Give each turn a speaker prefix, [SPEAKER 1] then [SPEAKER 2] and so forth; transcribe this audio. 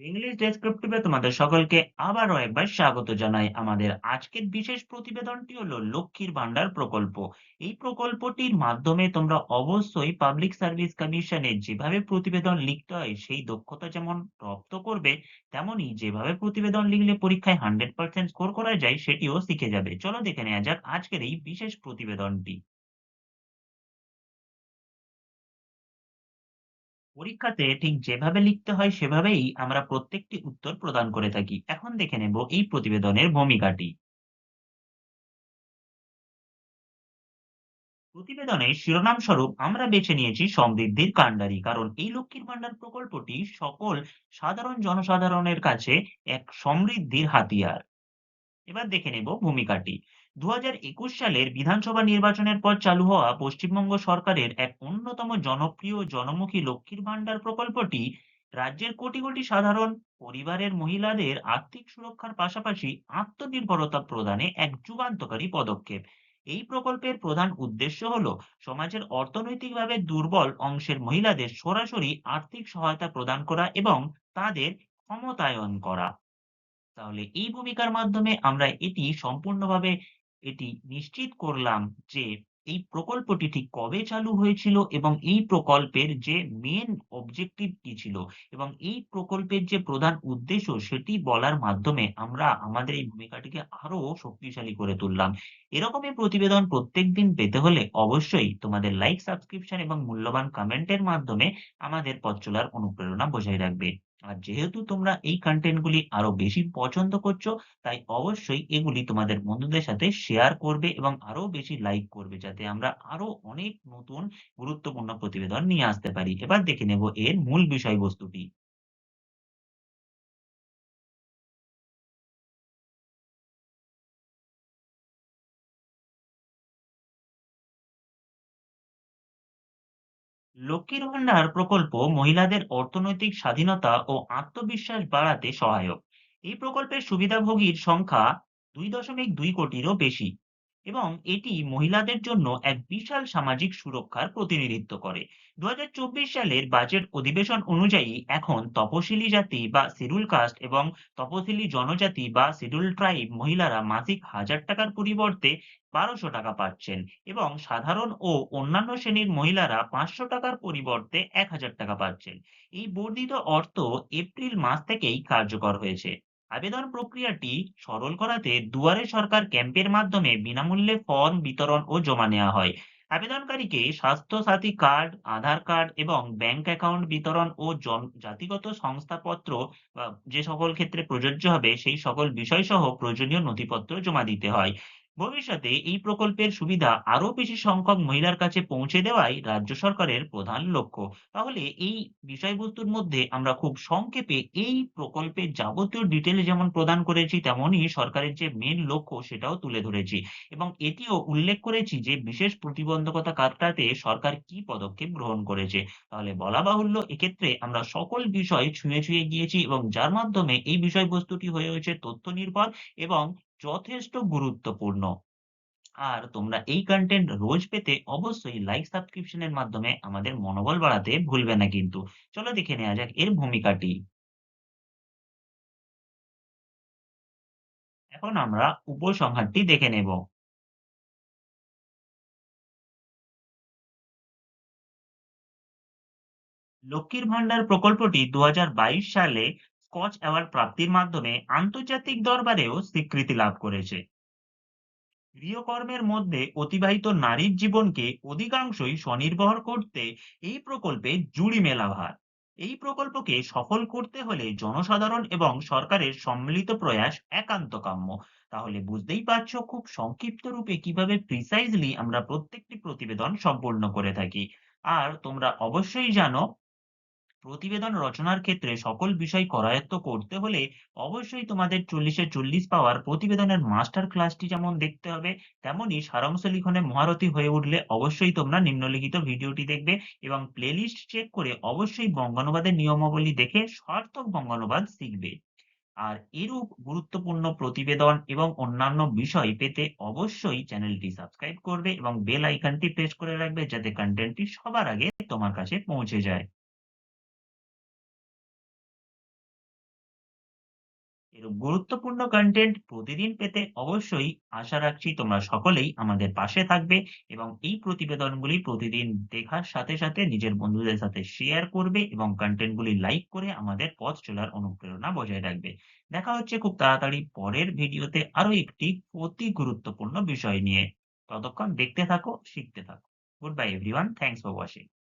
[SPEAKER 1] English ডেসক্রিপটিভে তোমাদের সকলকে আবারও একবার স্বাগত জানাই। আমাদের আজকের বিশেষ প্রতিবেদনটি হলো লক্ষ্মীর ভান্ডার প্রকল্প। এই প্রকল্পটির মাধ্যমে তোমরা অবশ্যই পাবলিক সার্ভিস কমিশনে যেভাবে প্রতিবেদন লিখতে হয়, সেই দক্ষতা যেমন রপ্ত করবে তেমনি যেভাবে প্রতিবেদন লিখলে পরীক্ষায় হান্ড্রেড পার্সেন্ট স্কোর করা যায়, সেটিও শিখে যাবে। চলো দেখে নেওয়া যাক আজকের এই বিশেষ প্রতিবেদনটি। পরীক্ষাতে ঠিক যেভাবে লিখতে হয় সেভাবেই আমরা প্রত্যেকটি উত্তর প্রদান করে থাকি। এখন দেখে নেব এই প্রতিবেদনের ভূমিকাটি। প্রতিবেদনের শিরোনাম স্বরূপ আমরা বেছে নিয়েছি সমৃদ্ধির কাণ্ডারি, কারণ এই লক্ষ্মীর ভান্ডার প্রকল্পটি সকল সাধারণ জনসাধারণের কাছে এক সমৃদ্ধির হাতিয়ার। এবার দেখে নেব ভূমিকাটি। দু হাজার একুশ সালের বিধানসভা নির্বাচনের পর চালু হওয়া পশ্চিমবঙ্গ সরকারের এক অন্যতম জনপ্রিয় জনমুখী লক্ষ্মীর ভান্ডার প্রকল্পটি রাজ্যের কোটি কোটি সাধারণ পরিবারের মহিলাদের আর্থিক সুরক্ষার পাশাপাশি আত্মনির্ভরতা প্রদানে এক যুগান্তকারী পদক্ষেপ। এই প্রকল্পের প্রধান উদ্দেশ্য হল সমাজের অর্থনৈতিকভাবে দুর্বল অংশের মহিলাদের সরাসরি আর্থিক সহায়তা প্রদান করা এবং তাদের ক্ষমতায়ন করা। তাহলে এই ভূমিকার মাধ্যমে আমরা এটি সম্পূর্ণভাবে এটি নিশ্চিত করলাম যে এই প্রকল্পটি ঠিক কবে চালু হয়েছিল এবং এই প্রকল্পের যে মেন অবজেক্টিভ কি ছিল এবং এই প্রকল্পের যে প্রধান উদ্দেশ্য সেটি বলার মাধ্যমে আমরা আমাদের এই ভূমিকাটিকে আরও শক্তিশালী করে তুললাম। এরকমই প্রতিবেদন প্রত্যেক দিন পেতে হলে অবশ্যই তোমাদের লাইক সাবস্ক্রিপশন এবং মূল্যবান কমেন্টের মাধ্যমে আমাদের পথ চলার অনুপ্রেরণা বজায় রাখবে। আর যেহেতু তোমরা এই কন্টেন্টগুলি আরও বেশি পছন্দ করছ, তাই অবশ্যই এগুলি তোমাদের বন্ধুদের সাথে শেয়ার করবে এবং আরও বেশি লাইক করবে যাতে আমরা আরও অনেক নতুন গুরুত্বপূর্ণ প্রতিবেদন নিয়ে আসতে পারি। এবার দেখে নেব এর মূল বিষয়বস্তুটি। লক্ষ্মীর ভান্ডার প্রকল্প মহিলাদের অর্থনৈতিক স্বাধীনতা ও আত্মবিশ্বাস বাড়াতে সহায়ক। এই প্রকল্পের সুবিধাভোগীর সংখ্যা দুই দশমিক দুই কোটিরও বেশি। এবং এটি মহিলাদের জন্য এক বিশাল সামাজিক সুরক্ষার প্রতিনিধিত্ব করে। দুহাজার চব্বিশ সালের বাজেট অধিবেশন অনুযায়ী এখন তপশিলি জাতি বা শিডিউল কাস্ট এবং তপশিলি জনজাতি বা শিডিউল ট্রাইব মহিলারা মাসিক হাজার টাকার পরিবর্তে বারোশো টাকা পাচ্ছেন এবং সাধারণ ও অন্যান্য শ্রেণির মহিলারা পাঁচশো টাকার পরিবর্তে এক হাজার টাকা পাচ্ছেন। এই বর্ধিত অর্থ এপ্রিল মাস থেকেই কার্যকর হয়েছে। আবেদন প্রক্রিয়াটি সরল করাতে দুয়ারে সরকার ক্যাম্পের মাধ্যমে বিনামূল্যে ফর্ম বিতরণ ও জমা নেওয়া হয়। আবেদনকারীকে স্বাস্থ্য সাথী কার্ড, আধার কার্ড এবং ব্যাংক অ্যাকাউন্ট বিতরণ ও জাতিগত সংস্থাপত্র বা যে সকল ক্ষেত্রে প্রযোজ্য হবে, সেই সকল বিষয় সহ প্রয়োজনীয় নথিপত্র জমা দিতে হয়। ভবিষ্যতে এই প্রকল্পের সুবিধা আরও বেশি সংখ্যক মহিলার কাছে পৌঁছে দেওয়াই রাজ্য সরকারের প্রধান লক্ষ্য। তাহলে এই বিষয়বস্তুর মধ্যে আমরা খুব সংক্ষেপে এই প্রকল্পের যাবতীয় ডিটেল যেমন প্রদান করেছি, তেমনই সরকারের যে মেন লক্ষ্য সেটাও তুলে ধরেছি। এবং এটিও উল্লেখ করেছি যে বিশেষ প্রতিবন্ধকতা কাটাতে সরকার কি পদক্ষেপ গ্রহণ করেছে। তাহলে বলা বাহুল্য, এক্ষেত্রে আমরা সকল বিষয় ছুঁয়ে ছুঁয়ে গিয়েছি এবং যার মাধ্যমে এই বিষয়বস্তুটি হয়ে হয়েছে তথ্য নির্ভর এবং যথেষ্ট গুরুত্বপূর্ণ। আর তোমরা এই কন্টেন্ট রোজ পেতে অবশ্যই লাইক সাবস্ক্রিপশনের মাধ্যমে আমাদের মনোবল বাড়াতে ভুলবে না কিন্তু। চলো দেখে নেওয়া যাক এর ভূমিকাটি। এখন আমরা উপসংহারটি দেখে নেব। লক্ষ্মীর ভান্ডার প্রকল্পটি দু হাজার বাইশ সালে স্কচ অ্যাওয়ার্ড প্রাপ্তির মাধ্যমে আন্তর্জাতিক দরবারেও স্বীকৃতি লাভ করেছে। গৃহকর্মের মধ্যে অতিবাহিত নারীর জীবনকে অধিকাংশই স্বনির্ভর করতে এই প্রকল্পে জুড়ি মেলা ভার। এই প্রকল্পকে সফল করতে হলে জনসাধারণ এবং সরকারের সম্মিলিত প্রয়াস একান্ত কাম্য। তাহলে বুঝতেই পারছ খুব সংক্ষিপ্ত রূপে কীভাবে প্রিসাইজলি আমরা প্রত্যেকটি প্রতিবেদন সম্পূর্ণ করে থাকি। আর তোমরা অবশ্যই জানো প্রতিবেদন রচনার ক্ষেত্রে সকল বিষয় করায়ত্ত করতে হলে অবশ্যই তোমাদের চল্লিশে চল্লিশ পাওয়ার প্রতিবেদনের মাস্টার ক্লাসটি যেমন দেখতে হবে, তেমনই সারাংশ লিখনে মহারথী হয়ে উঠলে অবশ্যই তোমরা নিম্নলিখিত ভিডিওটি দেখবে এবং প্লেলিস্ট চেক করে অবশ্যই বঙ্গানুবাদের নিয়মাবলী দেখে সার্থক বঙ্গানুবাদ শিখবে। আর এরূপ গুরুত্বপূর্ণ প্রতিবেদন এবং অন্যান্য বিষয় পেতে অবশ্যই চ্যানেলটি সাবস্ক্রাইব করবে এবং বেল আইকনটি প্রেস করে রাখবে যাতে কন্টেন্টটি সবার আগে তোমার কাছে পৌঁছে যায়। এরকম গুরুত্বপূর্ণ কন্টেন্ট প্রতিদিন পেতে অবশ্যই আশা রাখছি তোমরা সকলেই আমাদের পাশে থাকবে এবং এই প্রতিবেদনগুলি প্রতিদিন দেখার সাথে, সাথে নিজের বন্ধুদের সাথে শেয়ার করবে এবং কন্টেন্টগুলি লাইক করে আমাদের পথ চলার অনুপ্রেরণা বজায় রাখবে। দেখা হচ্ছে খুব তাড়াতাড়ি পরের ভিডিওতে আরও একটি অতি গুরুত্বপূর্ণ বিষয় নিয়ে। ততক্ষণ দেখতে থাকো, শিখতে থাকো। Goodbye everyone. Thanks for watching.